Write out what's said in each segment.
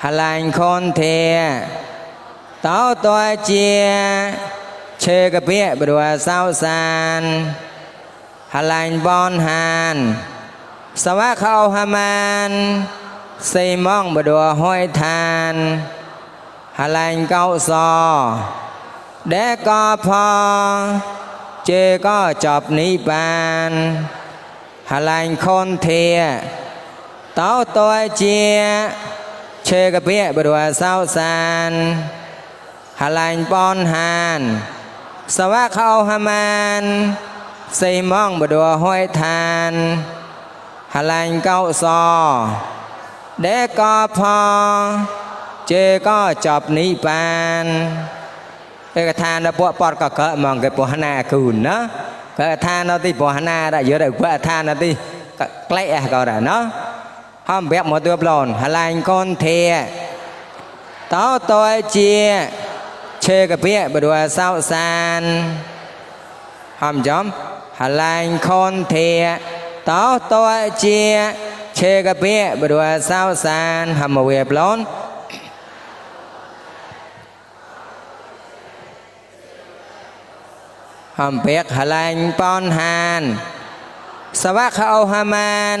hành khôn thề táo tôi chia chơi cái bia bữa đùa sao san hành bon hàn sao á khâu hà man xây mong bữa đùa hôi than hành câu sò để có pho chê có chọc ní bàn hành khôn thề táo tôi chia เชกเพียบดัวเศร้าซานฮาลายปอนฮานสวะเขาฮามานใส่มองบดัวห้อยทานฮาลายเก้าซอเดก็พอเจก็จบนิปานเอกทานนะปวปอดก็เกะมองเกับปวหนาคูนเนาะเกะทานเอาที่ปวหนาได้เยอะได้เกะทานเอาที่ใกล้ก็ได้เนาะ ห้ามแบบหมดตัวปลอนหลายคนเทียต่อตัวเจียเชกเปียบดัวเศร้าซานห้ามจอมหลายคนเทียต่อตัวเจียเชกเปียบดัวเศร้าซานห้ามเวียปลอนหอมเปียกหลังปอนหานสวักเขาหามาน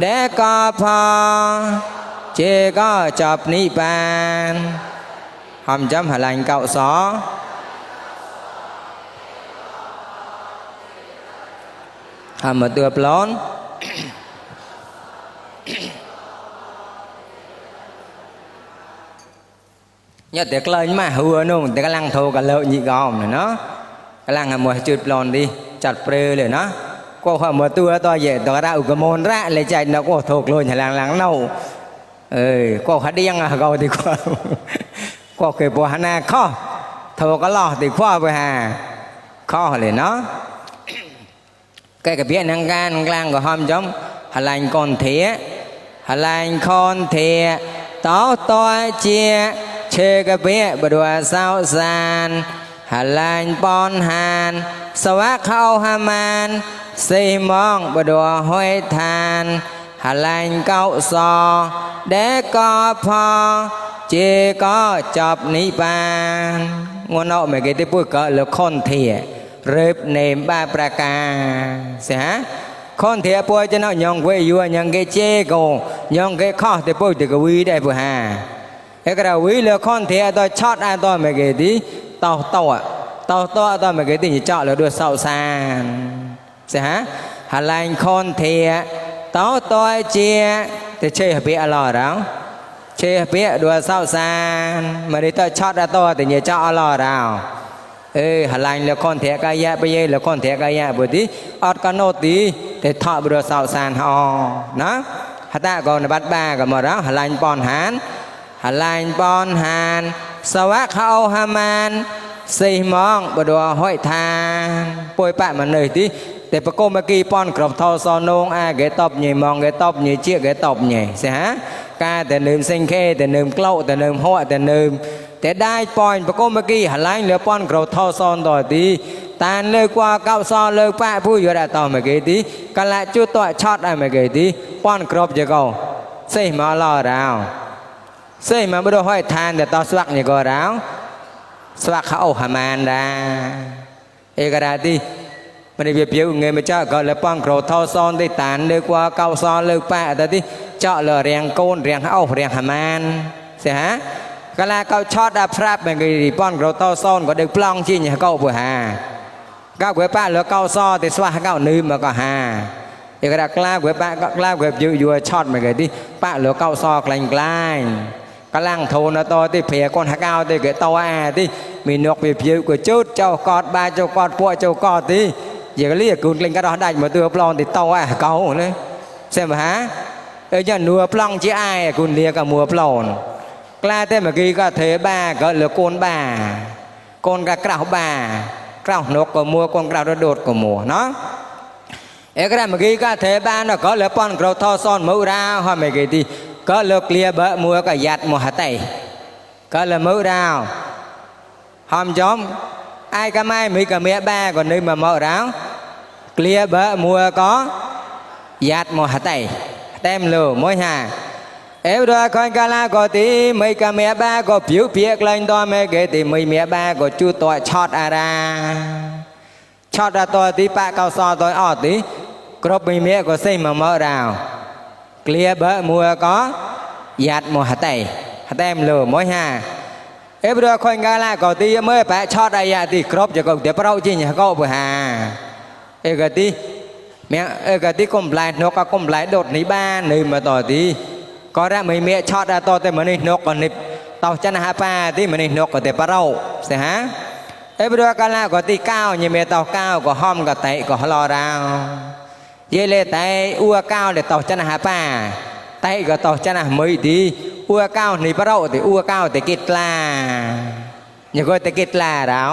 เดกาพาเจก็จับนิพานหำจำหลังเก่าสอหำมมาตือปล้อนี่ยเด็กเลยมาหัวนุ่งเด็กำลังโทรกันเลยกยี่กอมเนาะกำลังหำมวยจุดปลอนดิจัดเปลือเลยเนาะ ก็ความมาตัวต่อเย่ต่อเรากมลระเลยใจเราก็ถูกลอยหลังหลังเน่าเออก็ขัดยังอะเราดีกว่าก็เคยปวดหน้าข้อเธอก็ล่อติดว้าไปหาข้อเลยเนาะแกกับเบี้ยนางกานกลางก็หอมจอมหลังคอนเถียหลังคอนเถียต่อตัวเชียเชกับเบี้ยบดัวสาวสานหลังปอนหานสวะเข้าหามาน เทียป่วยจะเนาะยองเวยัวยังเกเจโกยองเกข้อแต่ป่วยแต่ก็วีได้ปุ่ฮาเอกราวีเลยคนเทียตัวช็อตอันตัวไม่เกิด tao tao ạ tao tao tao mà cái tình chọn là đua sạo sàn sẽ hả hà lan con thì tao tôi chia thì chơi hợp bịa lò đó chơi hợp bịa đua sạo sàn mà đi tao chọn ra to thì nhớ chọn lò đó ê hà lan là con thẻ cái ya bây giờ là con thẻ cái ya bởi tí ọt con nô tí thì thọ đua sạo sàn họ nó hà ta còn là bắt ba còn mà đó hà lan bon hán hà lan bon hàn สวักเขาหามานสี่มอง តែបកុមគីប៉ុនក្រមថោសនងអាគេតបញីម៉ងគេតបញីជាគេតបញីសិហាកាតែនឹមសិង្ខេតែនឹមក្លោតែនឹមហក់តែនឹមតែដាច់ប៉ុនបកុមគីហឡាញ់លើប៉ុនក្រមថោសនតទីតានលើគួកោសលើប៉ពុយរតមគេទីកលជុតឆតអមគេទីប៉ុនក្របជាកោសេះមកឡរោសេះមកបរោះហើយឋានតែតស្វាក់នេះក៏រោស្វាក់ខោហមានដាឯករ៉ាទី มันเบียบเบียวเงยมาเจาะก็เลยป้องโครทอซ้อนได้ตานเลยกว่าเก้าซ้อนเลยแปะแต่ที่เจาะเลยเรียงโกนเรียงเอาเรียงหามันเสียฮะก็แล้วเขาช็อตดาพรัเมันก็ดีป้อนโครทอซ้อนก็เด็กปล้องจีนเขาบุหาก้าวเว็บแปะหลือเก้าซ้อนติดสว่างเก่านืมมาก็หาเอกระกล้าเกวยป้าก็กล้าเกวยยืดยู่ช็อตมันก็ที่แปะาหลือเก้าซ้อนกลางกลางกำลังโทนตัวที่เพียก้นหักเอาที่เกิยตัวอาที่มีนกเปียบเบียวก็จุดเจ้ากอดบาเจ้ากอดพวกเจ้ากอดที่ giờ lý cũng lên cái đó đại mà tôi plon thì tàu à câu nữa xem mà há bây giờ nua plon chứ ai cũng lia cả mùa plon la thế mà ghi cả thế bà có là con bà con cả cào bà cào nó của mua, con cào nó đột của mùa, nó. Ấy cái mà ghi cả thế bà nó có là con cào thò son mẫu ra, hoa mày cái thì có lừa lia bợ mua cả giặt mùa hạt tẩy. Có là mẫu ra. Hòm chóm ai cả mai mấy cả mẹ ba, còn nơi mà mở ráo. លើប៉ុនក្រៅថោសនមើរោហមកគីទីក៏លើក្លៀបើមួក៏យ៉ាត់មួហតៃក៏លើមើរោហំចំអាយក៏ម៉ៃមីក៏មៀបាក៏នៅមកមករោក្លៀបើមួក៏យ៉ាត់មកហតៃតែមលោមួយហាអេបរខនកាលាក៏ទីមិនកាមេបាក៏ភៀវភៀក្លែងតមេគេទីមិនមេបាក៏ជូតតឆតអារាឆតអតទីបាកោសតអត់ទីគ្រប់មិនមេក៏សេមកមករោក្លៀបើមួក៏យ៉ាត់មកហតៃហតែមលោមួយហាអេបរខនកាលាក៏ទីមើបាឆតអាយ៉ាទីគ្រប់ចក៏ទីប្រោជីញក៏បើហា เอกติเมียเอกติกลมไหลนกก็กลมไหลโดดนีบ้านนี่มาต่อทีก็ได้ไม่เมียช็อตได้ต่อแต่มันนี่นกก็นิบต่อจะนหาป้าที่มันนี่นกก็แต่ปลาเราเสียฮะเอ้ไปดูกันละก็ตีก้าวยี่เมียต่อเก้าก็ห้อมก็เตะก็รอดาวเยเลเตะอ้วก้าเดี๋ยวต่อจะนหาป้าเตะก็ต่อจันะมือทีอ้วก้าวนี่ปลาเราแต่อ้วก้าแต่กิดลาอย่าก็แต่กิดลาแล้ว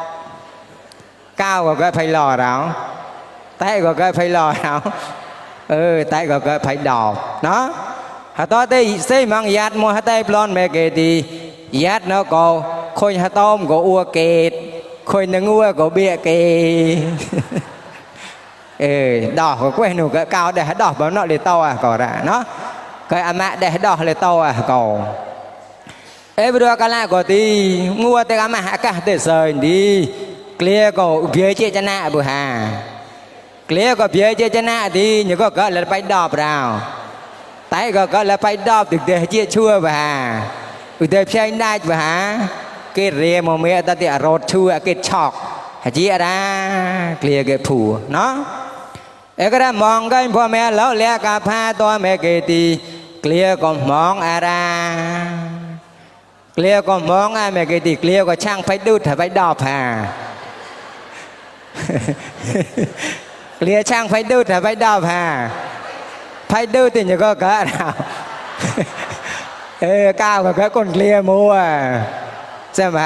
cao của cái phải lò nào? Tay của cái phải lò nào? Ừ tay của cái phải đỏ, nó hả to tê xây mang yết mua hả tay plon mẹ kê thì yết nó có khôi hả tôm có ua kê, khôi nâng ua có bịa kê ừ đỏ của quê nụ cái cao để đỏ bấm nó để to à có ra nó cái à mẹ để đỏ để to à เคลียก็เบียเจจนะบุหาเกลียก็เบียเจจนะดีนี่ก็ก็เลยไปดอบเราไตก็ก็เลยไปดอบถึงเดชเจชั่วบุหาอุเดเพียงได้บุหาเกเรียมเมตตัดเตรถชั่วเกช็อกหจีอะไรเกลียเกผูเนาะเอกระมองกันพ่อแม่แล้วเลียกาพาตัวแม่เกตีเกลียก็มองอะไรเกลียก็มองอะแม่กตีเกลียก็ช่างไปดูดไปดอบหา เลียช่างไฟดูดแต่ไฟดับฮะไฟดูดติอยู่ก็เกิดเออก้าวกับก็คนเคลียมัวใช่ไหม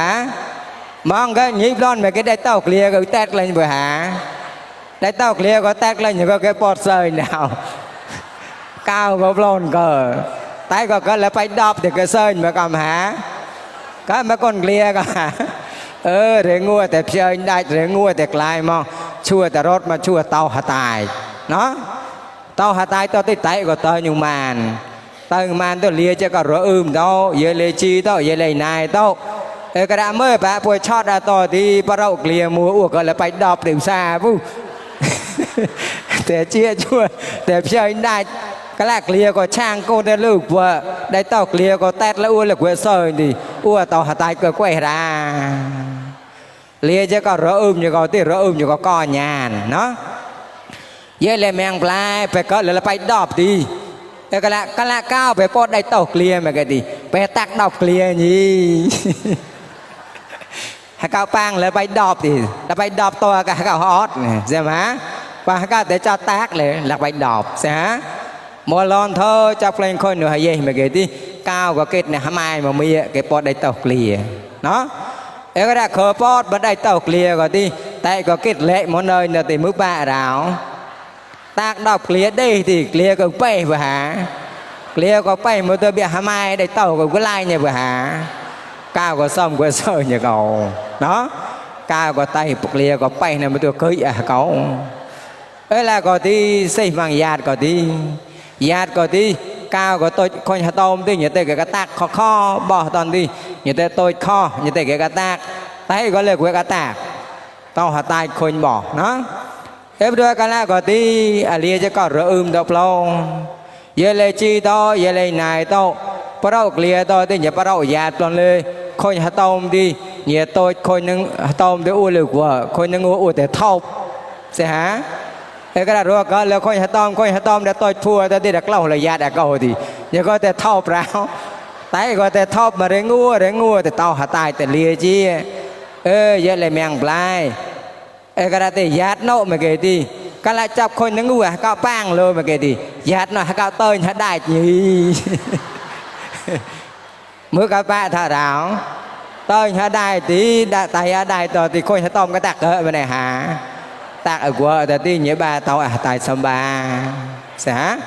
มองก็ยิบร้อนไปก็ได้เต้าเคลียก็แตกเลยเบื่หาได้เต้าเคลียก็แตกเลยอยู่ก็แกปอดเซยหนาวก้าวก็ปลอนก็ตายก็ก็แล้วไปดอบเด็กก็เซยมากับหาก็มาคนเคลียก็หา รื่องงัวแต่เพียงได้เรื่องงัวแต่กลายมองชั่วแต่รถมาชั่วเตาหาตายเนาะเตาหาตายตัวติดไตก็เตยอยู่มานเตยมานตัวเลียจะก็รออึมเตาเยเลจีเตาเยเลนายเตาเออกระดาเมื่อปะป่วยชอดอาต่อที่ปะเราเกลียมัวอ้วกก็เลยไปดอบดื่มซาปุ๊แต่เชี่ยชั่วแต่เพียงได้ กลักเลียก็ช่างกูได้ลูกว่าได้ต่อเลียก็แตดแล้วอ้วนแล้วกูเสยดิอ้วต่อหัตายก็กล้วยร่าเลียจะก็ระอุ่มอยู่ก็ติระอุ่มอยู่ก็ก้อนยานเนาะเยลแมงปลายไปก็เลยไปดอบดีแล้วก็ละก็ละก้าวไปโพดได้ต่อเลียมาไงดิไปตักดอกเลียนี่ฮักเอาปังแล้วไปดอบดิแล้วไปดอบตัวกับฮักเอาฮอตเนี่ยใช่ไหมว่าฮักเอาเดี๋ยวจะแตกเลยแล้วไปดอบใช่ไหม มัลอนเธอจับเพลงค่อยหนูหายเย่มาเกติก้าวก็เกตเนี่ยหามายมามีเกปอดได้ตอกเลียเนาะเอ็กระด้เขอปอดมาได้ตอกเลียก็ที่แต่ก็เกตเละมันเลยเนี่ยติมือบ้าดาวตากดอกเลียได้ที่เลียก็ไปบ่หาเลียก็ไปมือตัวเบียหามายได้ตอาก็ก็ไล่เนี่ยบ่หาก้าวก็ซ่อมก็เซอร์เนี่ยเขาเนาะก้าวก็ไตปุกเลียก็ไปเนี่ยมือตัวเคยอะเขาเอ้ยแล้วก็ที่ใส่บางยาติก็ที่ giạt có tí cao có tôi coi nhà tôm tí nhà tê cái cá tạc khó khó bỏ toàn đi nhà tê tôi khó nhà tê cái cá tạc tay có lời của cá tạc tao hà tay khôi bỏ nó em đưa cái là có tí à lia cho có rỡ ưm đọc lâu giờ lê chi to giờ lê này to bắt đầu lia to tí nhà bắt đầu giạt toàn lê coi nhà tôm đi nhà tôi coi nâng tôm để u lời của coi nâng u u để thâu sẽ hả เอกระรัวก็แล้วค่อยหะตอมค่อยหะตอมเดี๋ยวต่อยพัวแต่ที่เด็กเล่าระยะแต่ก็ทียังก็แต่เทอบแล้วตายก็แต่เทอบมาเรงงัวเรงงัวแต่เต่าหาตายแต่เลียจีเออเยอะเลยแมงปลายเอกระแต่ยัดโนมาเกตีก็ละจับคนนึงงัวก็ป้งเลยมาเกตียัดหน่อยก็เตยหาได้จีมือกับป้าท่าดาวเตยหาได้ตีได้ตายหาได้ต่อตีคนหะตอมก็ตักเกอไปไหนหา tác ở quơ ta ti nhớ ba tao à tại sâm ba sẽ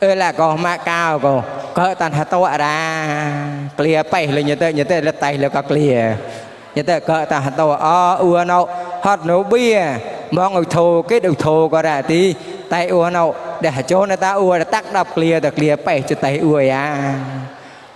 ơ là có ma cao cô có tan hạt tao ra clear bay lên nhớ tới nhớ tới là tay là có clear nhớ tới có tan hạt tao o ua nâu hot nấu bia mong ở thô cái đầu thô có ra tí tay ua nâu để hạt chỗ nó ta ua là tắc đập clear được clear bay cho tay ua à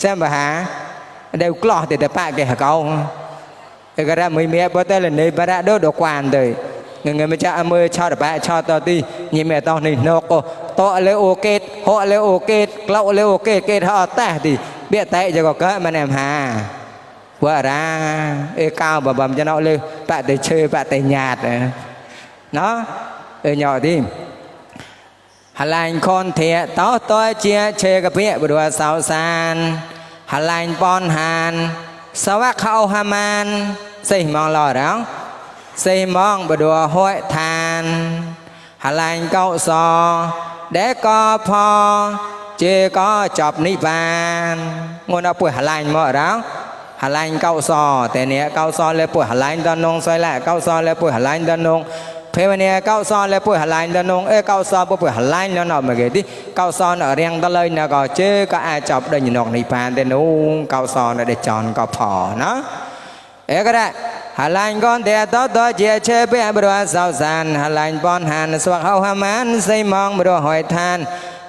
xem bà hả? Đều clọ thì tập bạc kể hả câu cái ra mới mẹ bớt tay là nơi bà đã đốt đồ quan rồi. Người người mới cha mới cho được bà cho tao đi nhìn mẹ tao này nó có to lấy ok họ lấy ok lậu lấy ok kết, họ ta thì biết tay cho có cỡ mà em hà qua ra, ê, cao bà bầm cho nó lên bạn tới chơi bạn tới nhạt à. nó, ê, nhỏ đi. หลายคนเทียต่อตัวเจียเชกเพียบดัวสาวสานหลายปอนหานสวักเขาหามานสิมองหล่อแล้วสิมองบดัวห้อยทานหลายเก้าซอเด็กก็พอเจก็จบนิพานงนเอาปุ๋ยหลายหมดแล้วหลายเก้าซอแต่เนี้ยเก้าซอเลยปุ๋ยหลายตอนนงซอยละเก้าซอเลยปุ๋ยหลายตอนนง ဖေမနီကောက်ဆောင်လဲပွေဟလိုင်းလနုံအဲကောက်ဆောင်ပွေဟလိုင်းလနော်မကေတိကောက်ဆောင်រៀងតលៃណកជេក៏អាចចាប់ដេញនងនេះបានទេនោះកោសនដែលចន់ក៏ផណាអេករហឡាញ់កនទេតតជាឆេពេប្រវសោសានហឡាញ់បនហានស្វះហៅហមានសៃម៉ងព្រោះហើយឋាន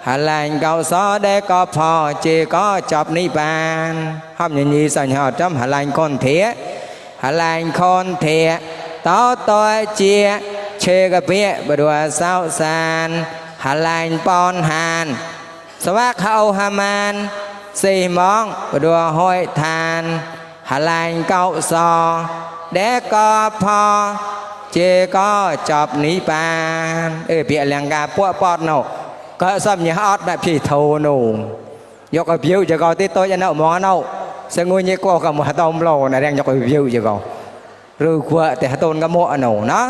ហឡាញ់កោសដែលក៏ផជេក៏ចាប់នេះបានហំញញីសញ្ញោចំហឡាញ់កនធិហឡាញ់ខនធិតតជា เชกะเปียบดัวเศร้าสานหาลายปอนหานสวักเขาหามานสี่มองบดัวห้อยทานหาลายเก้าซอเด็กก็พอเจก็จอบนีปานเออเปียแรงกาพวปอดโนก็ซ้ำยี่ฮอดแบบพี่โทนูยกกับพิวจะก็ที่โตจะเนาหมอเนาสงุยยี่กว่ากับหมอตอมโลนะแรงยกกับพิวจะก็รู้ว่าแต่ต้นก็หมอเนาเนาะ